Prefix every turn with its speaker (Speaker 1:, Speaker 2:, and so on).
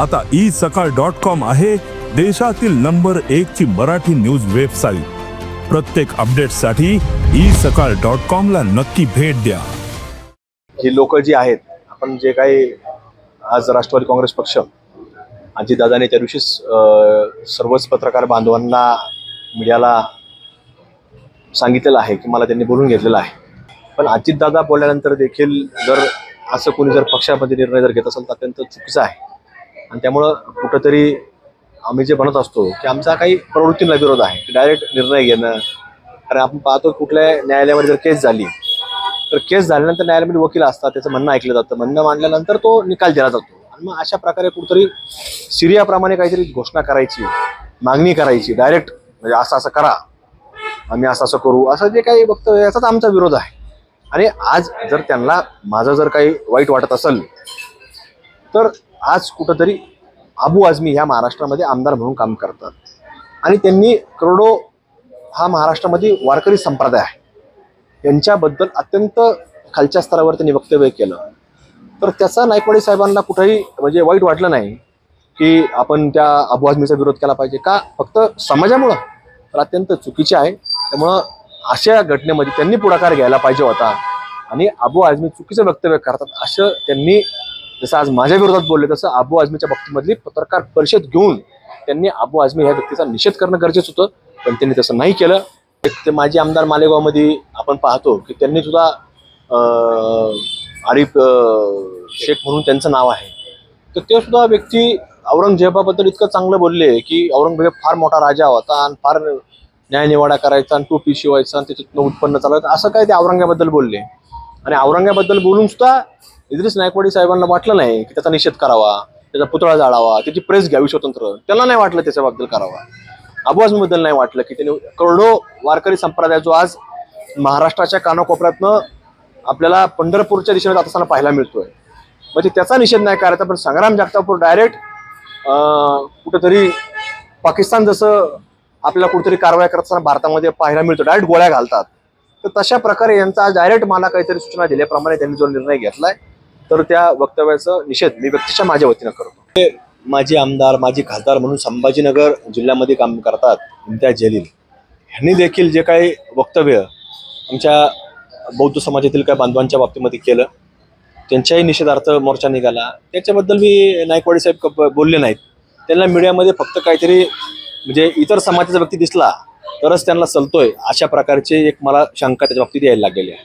Speaker 1: आता ई सकाळ dot com आहे देशातील नंबर एक ची मराठी न्यूज वेबसाईट. प्रत्येक अपडेटसाठी ई सकाळ डॉट कॉम ला नक्की भेट द्या.
Speaker 2: ही लोक जी आहेत आपण जे काही आज राष्ट्रवादी काँग्रेस पक्ष अजितदादाने त्या दिवशीच सर्वच पत्रकार बांधवांना मीडियाला सांगितलेलं आहे की मला त्यांनी बोलून घेतलेलं आहे. पण अजितदादा बोलल्यानंतर देखील जर असं कोणी जर पक्षामध्ये निर्णय जर घेत असेल तर अत्यंत चुकीचं आहे. आणि त्यामुळं कुठंतरी आम्ही जे म्हणत असतो की आमचा काही प्रवृत्तींना विरोध आहे. डायरेक्ट निर्णय घेणं. कारण आपण पाहतो कुठल्या न्यायालयामध्ये जर केस झाली तर केस झाल्यानंतर न्यायालयामध्ये वकील असतात त्याचं म्हणणं ऐकलं जातं. म्हणणं मांडल्यानंतर तो निकाल दिला जातो. आणि मग अशा प्रकारे कुठंतरी सिरियाप्रमाणे काहीतरी घोषणा करायची मागणी करायची. डायरेक्ट म्हणजे असं असं करा. आम्ही असं असं करू. असं जे काही बघतो याचाच आमचा विरोध आहे. आणि आज जर त्यांना माझं जर काही वाईट वाटत असेल तर आज कुठंतरी अबू आझमी ह्या महाराष्ट्रामध्ये आमदार म्हणून काम करतात. आणि त्यांनी करोडो हा महाराष्ट्रामध्ये वारकरी संप्रदाय आहे. यांच्याबद्दल अत्यंत खालच्या स्तरावर त्यांनी वक्तव्य केलं. तर त्याचा नायकवाडी साहेबांना कुठंही म्हणजे वाईट वाटलं नाही की आपण त्या अबू आझमीचा विरोध केला पाहिजे का? फक्त समाजामुळं तर अत्यंत चुकीचे आहे. त्यामुळं अशा घटनेमध्ये त्यांनी पुढाकार घ्यायला पाहिजे होता. आणि अबू आझमी चुकीचं वक्तव्य करतात असं त्यांनी जसं आज माझ्या विरोधात बोलले तसं अबू आझमीच्या बाबतीमधली पत्रकार परिषद घेऊन त्यांनी अबू आझमी ह्या व्यक्तीचा निषेध करणं गरजेचं होतं पण त्यांनी तसं नाही केलं. ते माजी आमदार मालेगावमध्ये आपण पाहतो की त्यांनी सुद्धा आरिफ शेख म्हणून त्यांचं नाव आहे. तर ते सुद्धा व्यक्ती औरंगजेबाबद्दल इतकं चांगलं बोलले की औरंगजेब फार मोठा राजा होता आणि फार न्यायनिवाडा करायचा आणि टोपी शिवायचा आणि त्याच्यातनं उत्पन्न चालवायचं असं काय ते औरंगाबद्दल बोलले. आणि औरंगाबद्दल बोलून सुद्धा इद्रिस नायकवाडी साहेबांना वाटलं नाही की त्याचा निषेध करावा त्याचा पुतळा जाळावा त्याची प्रेस घ्यावी स्वतंत्र. त्याला नाही वाटलं त्याच्याबद्दल करावा. अबू नाही वाटलं की त्यांनी करोडो वारकरी संप्रदाय जो आज महाराष्ट्राच्या कानाकोपऱ्यातनं आपल्याला पंढरपूरच्या दिशेने जात असताना पाहायला मिळतोय. म्हणजे त्याचा निषेध नाही करायचा पण संग्राम जगतापूर डायरेक्ट कुठेतरी पाकिस्तान जसं आपल्याला कुठेतरी कारवाई करत असताना भारतामध्ये पाहायला मिळतो डायरेक्ट गोळ्या घालतात. तर तशा प्रकारे यांचा आज डायरेक्ट मला काहीतरी सूचना दिल्याप्रमाणे त्यांनी जो निर्णय घेतलाय तर त्या वक्तव्याचा निषेध मी व्यक्तीच्या माझ्या वतीनं करतो. ते माजी आमदार माजी खासदार म्हणून संभाजीनगर जिल्ह्यामध्ये काम करतात इम्तियाज जलील ह्यांनी देखील जे काही वक्तव्य आमच्या बौद्ध समाजातील काही बांधवांच्या बाबतीमध्ये केलं त्यांच्याही निषेधार्थ मोर्चा निघाला. त्याच्याबद्दल मी नायकवाडी साहेब बोलले नाहीत. त्यांना मीडियामध्ये फक्त काहीतरी म्हणजे इतर समाजाचा व्यक्ती दिसला तरच त्यांना चलतोय अशा प्रकारचे एक मला शंका त्याच्या बाबतीत यायला लागलेली आहे.